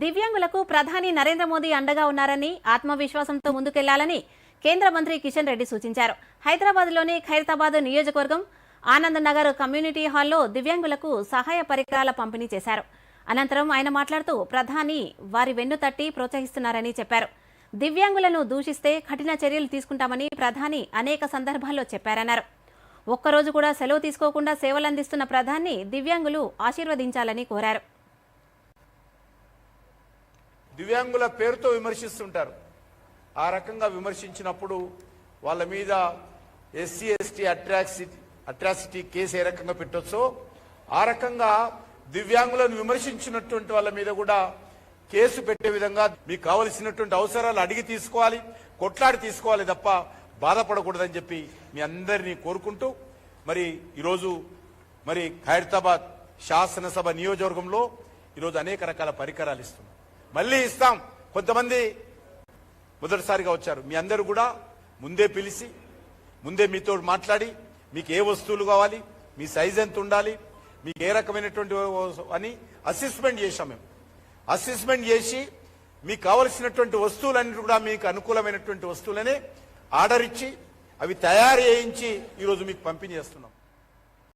దివ్యాంగులకు ప్రధాని నరేంద్ర మోదీ అండగా ఉన్నారని ఆత్మవిశ్వాసంతో ముందుకెళ్ళాలని కేంద్ర మంత్రి కిషన్ రెడ్డి సూచించారు. హైదరాబాద్లోని ఖైరతాబాద్ నియోజకవర్గం ఆనంద్ నగర్ కమ్యూనిటీ హాల్లో దివ్యాంగులకు సహాయ పరికరాల పంపిణీ చేశారు. అనంతరం ఆయన మాట్లాడుతూ ప్రధాని వారి వెన్ను తట్టి ప్రోత్సహిస్తున్నారని చెప్పారు. దివ్యాంగులను దూషిస్తే కఠిన చర్యలు తీసుకుంటామని ప్రధాని అనేక సందర్భాల్లో చెప్పారన్నారు. ఒక్కరోజు కూడా సెలవు తీసుకోకుండా సేవలందిస్తున్న ప్రధాని దివ్యాంగులు ఆశీర్వదించాలని కోరారు. దివ్యాంగుల పేరుతో విమర్శిస్తుంటారు. ఆ రకంగా విమర్శించినప్పుడు వాళ్ళ మీద SC ST atrocity atrocity case ఏ రకంగా పెట్టొచ్చో ఆ రకంగా దివ్యాంగులను విమర్శించినటువంటి వాళ్ళ మీద కూడా కేసు పెట్టే విధంగా మీకు కావలసినటువంటి అవసరాలు అడిగి తీసుకోవాలి కొట్లాడి తీసుకోవాలి తప్ప బాధపడకూడదని చెప్పి మీ అందరినీ కోరుకుంటూ మరి ఈరోజు మరి ఖైరతాబాద్ శాసనసభ నియోజకవర్గంలో ఈరోజు అనేక రకాల పరికరాలు ఇస్తున్నాం. మళ్ళీ ఇస్తాం. కొంతమంది మొదటిసారిగా వచ్చారు. మీ అందరూ కూడా ముందే పిలిచి ముందే మీతో మాట్లాడి మీకు ఏ వస్తువులు కావాలి మీ సైజ్ ఎంత ఉండాలి మీకు ఏ రకమైనటువంటి అని అసెస్మెంట్ చేశాం మేము. అసెస్మెంట్ చేసి మీకు కావలసినటువంటి వస్తువులన్నీ కూడా మీకు అనుకూలమైనటువంటి వస్తువులనే ఆర్డర్ ఇచ్చి అవి తయారు చేయించి ఈరోజు మీకు పంపిణీ చేస్తున్నాం.